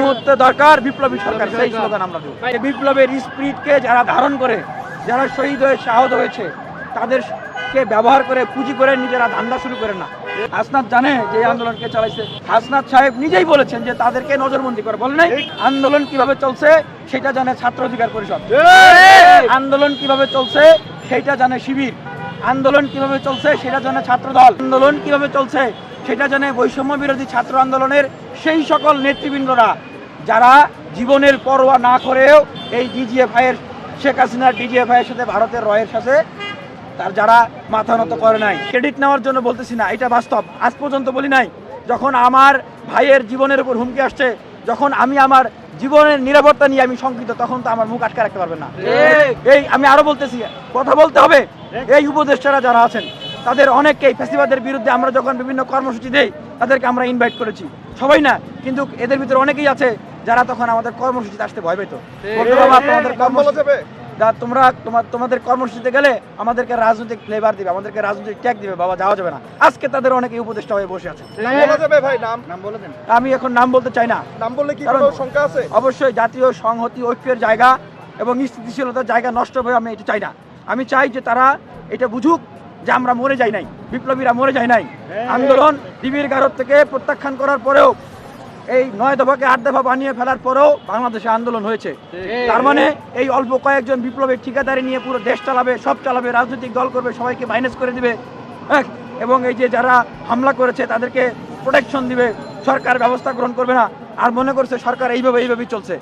মুহূর্তে দরকার বিপ্লবী সরকার, সেই স্লোগান আমরা দেবো। বিপ্লবের স্পিরিটকে যারা ধারণ করে, যারা শহীদ হয়ে শাহত হয়েছে, তাদেরকে ব্যবহার করে, পুঁজি করে নিজেরা ধান্দা শুরু করে না। হাসনাত জানে যে আন্দোলনকে চালাইছে। হাসনাত সাহেব নিজেই বলেছেন যে তাদেরকে নজরবন্দি করে। বলে নাই, আন্দোলন কীভাবে চলছে সেটা জানে ছাত্র অধিকার পরিষদ। আন্দোলন কীভাবে চলছে সেটা জানে শিবির। আন্দোলন কীভাবে চলছে সেটা জানে ছাত্রদল। আন্দোলন কীভাবে চলছে সেটা জানে বৈষম্য বিরোধী ছাত্র আন্দোলনের সেই সকল নেতৃবৃন্দরা যারা জীবনের পরোয়া না করেও এই ডিজিএফআই এর শেখ হাসিনার ডিজিএফআই এর সাথে ভারতের রয়ের সাথে তার যারা মাথা নত করে নাই। ক্রেডিট নেওয়ার জন্য বলতেছি না এটা বাস্তব। আজ পর্যন্ত বলি নাই যখন আমার ভাইয়ের জীবনের উপর হুমকি আসছে যখন আমি আমার জীবনের নিরাপত্তা নিয়ে আমি শঙ্কিত তখন তো আমার মুখ আটকে রাখতে পারবে না। এই আমি আরও বলতেছি কথা বলতে হবে। এই উপদেষ্টারা যারা আছেন তাদের অনেককেই ফেসিবাদের বিরুদ্ধে আমরা যখন বিভিন্ন কর্মসূচি দেই তাদেরকে আমরা ইনভাইট করেছি। সবাই না কিন্তু এদের ভিতরে অনেকেই আছে যারা তখন আমাদের কর্মসূচিতে আসতে ভয় পেত। কর্মসূচি তোমরা তোমার তোমাদের কর্মসূচিতে গেলে আমাদেরকে রাজনৈতিক ফ্লেভার দিবে আমাদেরকে রাজনৈতিক ট্যাগ দিবে বাবা যাওয়া যাবে না। আজকে তাদের অনেকেই উপদেষ্টা হয়ে বসে আছে। বলা যাবে ভাই নাম। নাম বলে দেন। আমি এখন নাম বলতে চাই না। নাম বললে কি শঙ্কা আছে? অবশ্যই জাতীয় সংহতি ঐক্যের জায়গা এবং স্থিতিশীলতার জায়গা নষ্ট হবে আমি এটা চাই না। আমি চাই যে তারা এটা বুঝুক যে আমরা মরে যাই নাই বিপ্লবীরা মরে যায় নাই। আন্দোলন ডিবির গারদ থেকে প্রত্যাখ্যান করার পরেও এই নয় দফাকে আট দফা বানিয়ে ফেলার পরেও বাংলাদেশে আন্দোলন হয়েছে। তার মানে এই অল্প কয়েকজন বিপ্লবের ঠিকাদারি নিয়ে পুরো দেশ চালাবে সব চালাবে রাজনৈতিক দল করবে সবাইকে মাইনাস করে দিবে হ্যাঁ, এবং এই যে যারা হামলা করেছে তাদেরকে প্রোটেকশন দিবে সরকার ব্যবস্থা গ্রহণ করবে না। আর মনে করছে সরকার এইভাবে এইভাবেই চলছে।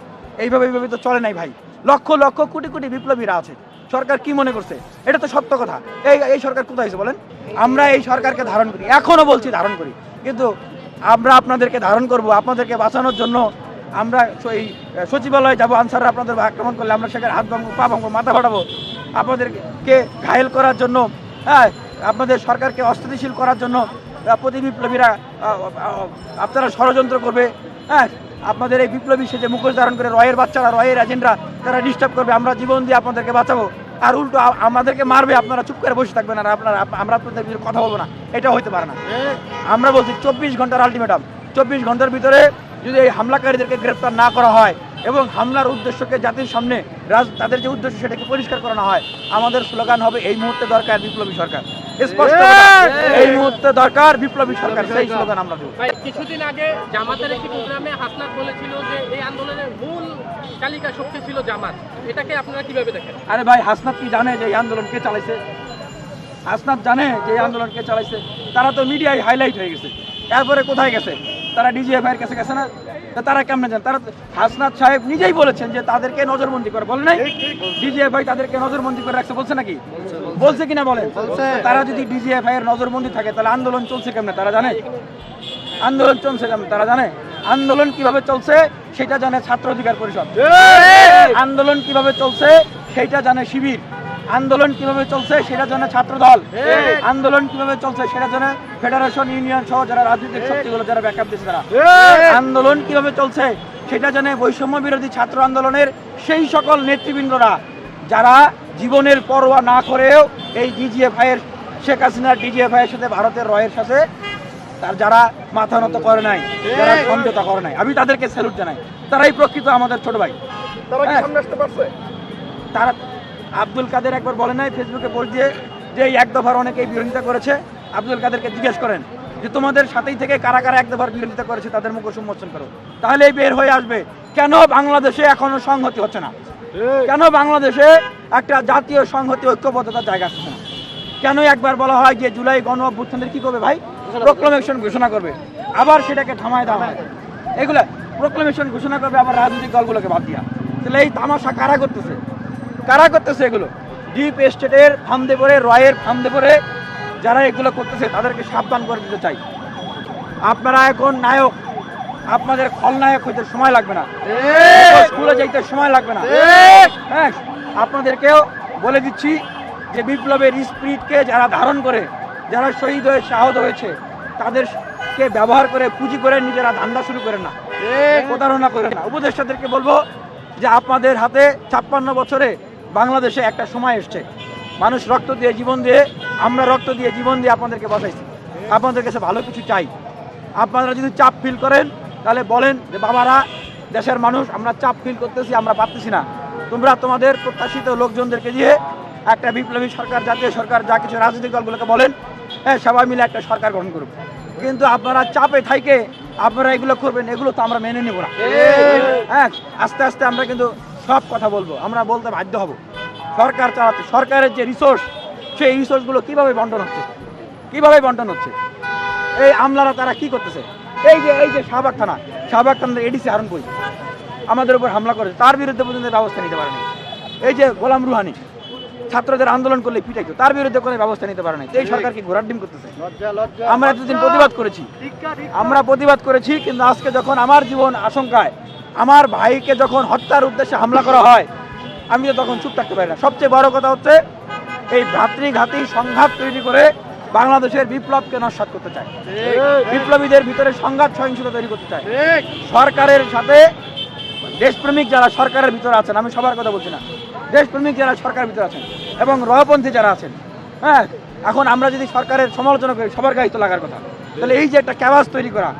এইভাবে এইভাবে তো চলে নাই ভাই। লক্ষ লক্ষ কোটি কোটি বিপ্লবীরা আছে। সরকার কি মনে করছে? এটা তো সত্য কথা। এই এই সরকার কোথায় আছে বলেন? আমরা এই সরকারকে ধারণ করি। এখনও বলছি ধারণ করি। কিন্তু আমরা আপনাদেরকে ধারণ করব আপনাদেরকে বাঁচানোর জন্য আমরা এই সচিবালয়ে যাব আনসাররা আপনাদের আক্রমণ করলে আমরা সেখানে হাত ভাঙবো পা ভাঙবো মাথা ফাটাবো। আপনাদেরকে ঘায়েল করার জন্য হ্যাঁ আপনাদের সরকারকে অস্থিতিশীল করার জন্য আহ, প্রতি বিপ্লবীরা আহ, আহ, আপনারা ষড়যন্ত্র করবে। হ্যাঁ আপনাদের এই বিপ্লবী সেজে মুখোশ ধারণ করে রয়ের বাচ্চারা, রয়ের এজেন্টরা তারা ডিস্টার্ব করবে, আমরা জীবন দিয়ে আপনাদেরকে বাঁচাবো। আর উল্টো আমাদেরকে মারবে, আপনারা চুপ করে বসে থাকবেন, আর আপনারা আমরা আপনাদের বিরুদ্ধে কথা বলব না। এটা হইতে পারে না। আমরা বলছি চব্বিশ ঘণ্টার আলটিমেটাম চব্বিশ ঘণ্টার ভিতরে যদি এই হামলাকারীদেরকে গ্রেপ্তার না করা হয় এবং হামলার উদ্দেশ্যকে জাতির সামনে রাজ তাদের যে উদ্দেশ্য সেটাকে পরিষ্কার করানো হয়, আমাদের স্লোগান হবে, এই মুহূর্তে দরকার বিপ্লবী সরকার। স্পষ্ট এই মুহূর্তে দরকার বিপ্লবী সরকার সেই স্লোগান আমরা দেবো। কিছুদিন আগে জামাতের একটি প্রোগ্রামে হাসনাত বলেছিল যে এই আন্দোলনের মূল চালিকা শক্তি ছিল জামাত। এটাকে আপনারা কীভাবে দেখেন? আরে ভাই হাসনাত কি জানে যে এই আন্দোলন কে চালাইছে? হাসনাত জানে যে এই আন্দোলন কে চালাইছে? তারা তো মিডিয়ায় হাইলাইট হয়ে গেছে। এরপরে কোথায় গেছে? তারা ডিজিএফআই এর কাছে গেছে না? তারা কেমনে জানে? তারা হাসনাত সাহেব নিজেই বলেছেন যে তাদেরকে নজরবন্দি করে। বলে নাই? ডিজিএফআই তাদেরকে নজরবন্দি করে রাখছে বলছে নাকি? বলছে কিনা বলেন? তারা যদি ডিজিএফআই এর নজরবন্দি থাকে তাহলে আন্দোলন চলছে কেমনে? তারা জানে? আন্দোলন চলছে কেমন? তারা জানে? আন্দোলন কীভাবে চলছে সেটা জানে ছাত্র অধিকার পরিষদ। আন্দোলন কীভাবে চলছে সেটা জানে শিবির। আন্দোলন কীভাবে চলছে সেটা জানে ছাত্রদল আন্দোলন কীভাবে চলছে সেটা জানে ফেডারেশন ইউনিয়ন সহ যারা রাজনৈতিক শক্তিগুলো যারা ব্যাকআপ দিচ্ছে তারা। আন্দোলন কীভাবে চলছে সেটা জানে বৈষম্য বিরোধী ছাত্র আন্দোলনের সেই সকল নেতৃবৃন্দরা যারা জীবনের পরোয়া না করেও এই ডিজিএফআই এর শেখ হাসিনার ডিজিএফআই এর সাথে ভারতের রয়ের সাথে তার যারা মাথা নত করে নাই যারা সমঝোতা করে নাই আমি তাদেরকে স্যালুট জানাই। তারাই প্রকৃত আমাদের ছোট ভাই। তারা আব্দুল কাদের একবার বলে নাই ফেসবুকে পোস্ট দিয়ে যে এক দফার অনেকেই বিরোধিতা করেছে। আব্দুল কাদেরকে জিজ্ঞেস করেন যে তোমাদের সাথেই থেকে কারা কারা এক দফার বিরোধিতা করেছে তাদের মুখ উন্মোচন করো। তাহলেই বের হয়ে আসবে কেন বাংলাদেশে এখনও সংহতি হচ্ছে না? কেন বাংলাদেশে একটা জাতীয় সংহতি ঐক্যবদ্ধতার জায়গা আসছে না? কেন একবার বলা হয় যে জুলাই গণ অভ্যুত্থানের কি করবে ভাই? প্রোক্লামেশন ঘোষণা করবে। আবার সেটাকে থামায় দেওয়া হয়। এগুলা প্রোক্লামেশন ঘোষণা করবে আবার রাজনৈতিক দলগুলোকে বাদ দিয়া। তাহলে এই তামাশা কারা করতেছে? কারা করতেছে এগুলো? ডিপ এস্টেটের ফার্মদে পরে রয়ের ফার্মদে পরে যারা এগুলো করতেছে তাদেরকে সাবধান করে দিতে চাই। আপনারা এখন নায়ক আপনাদের খলনায়ক হইতে সময় লাগবে না। স্কুলে যাইতে সময় লাগবে না। হ্যাঁ আপনাদেরকেও বলে দিচ্ছি যে বিপ্লবের স্পিরিটকে যারা ধারণ করে যারা শহীদ হয়ে শাহত হয়েছে তাদেরকে ব্যবহার করে পুঁজি করে নিজেরা ধান্দা শুরু করে না। প্রতারণা করে না। উপদেষ্টাদেরকে বলব যে আপনাদের হাতে ছাপ্পান্ন বছরে বাংলাদেশে একটা সময় এসছে। মানুষ রক্ত দিয়ে জীবন দিয়ে আমরা রক্ত দিয়ে জীবন দিয়ে আপনাদেরকে বাঁচাইছি। আপনাদের কাছে ভালো কিছু চাই। আপনারা যদি চাপ ফিল করেন তাহলে বলেন যে বাবারা দেশের মানুষ আমরা চাপ ফিল করতেছি আমরা পারতেছি না। তোমরা তোমাদের প্রত্যাশিত লোকজনদেরকে দিয়ে একটা বিপ্লবী সরকার জাতীয় সরকার যা কিছু রাজনৈতিক দলগুলোকে বলেন হ্যাঁ সবাই মিলে একটা সরকার গঠন করুক। কিন্তু আপনারা চাপে থাইকে আপনারা এগুলো করবেন এগুলো তো আমরা মেনে নেব না। হ্যাঁ আস্তে আস্তে আমরা কিন্তু সব কথা বলব আমরা বলতে বাধ্য হব। সরকার চালাতে সরকারের যে রিসোর্স সেই রিসোর্সগুলো কীভাবে বন্টন হচ্ছে? কীভাবে বন্টন হচ্ছে? এই আমলারা তারা কি করতেছে? এই যে এই যে শাহবাগ থানা শাহবাগ থানার এডিসি হারুনপুর আমাদের উপর হামলা করেছে তার বিরুদ্ধে পর্যন্ত ব্যবস্থা নিতে পারেনি। এই যে গোলাম রুহানি ছাত্রদের আন্দোলন করলে পিটাইতো তার বিরুদ্ধে কোনো ব্যবস্থা নিতে পারে নাই এই সরকার কি ঘোরার ডিম করতেছে? আমরা এতদিন প্রতিবাদ করেছি। আমরা প্রতিবাদ করেছি কিন্তু আজকে যখন আমার জীবন আশঙ্কায় আমার ভাইকে যখন হত্যার উদ্দেশ্যে হামলা করা হয় আমি তো তখন চুপ থাকতে পারি না। সবচেয়ে বড় কথা হচ্ছে এই ভ্রাতৃঘাতী সংঘাত তৈরি করে বাংলাদেশের বিপ্লবকে নস্বাত করতে চায়। বিপ্লবীদের ভিতরে সংঘাত সহিংসতা তৈরি করতে চায়। সরকারের সাথে দেশপ্রেমিক যারা সরকারের ভিতরে আছেন আমি সবার কথা বলছি না দেশপ্রেমিক যারা সরকারের ভিতরে আছেন এবং রহপন্থী যারা আছেন হ্যাঁ এখন আমরা যদি সরকারের সমালোচনা করি সবার গায়ে তো লাগার কথা। তাহলে এই যে একটা ক্যাবাস তৈরি করা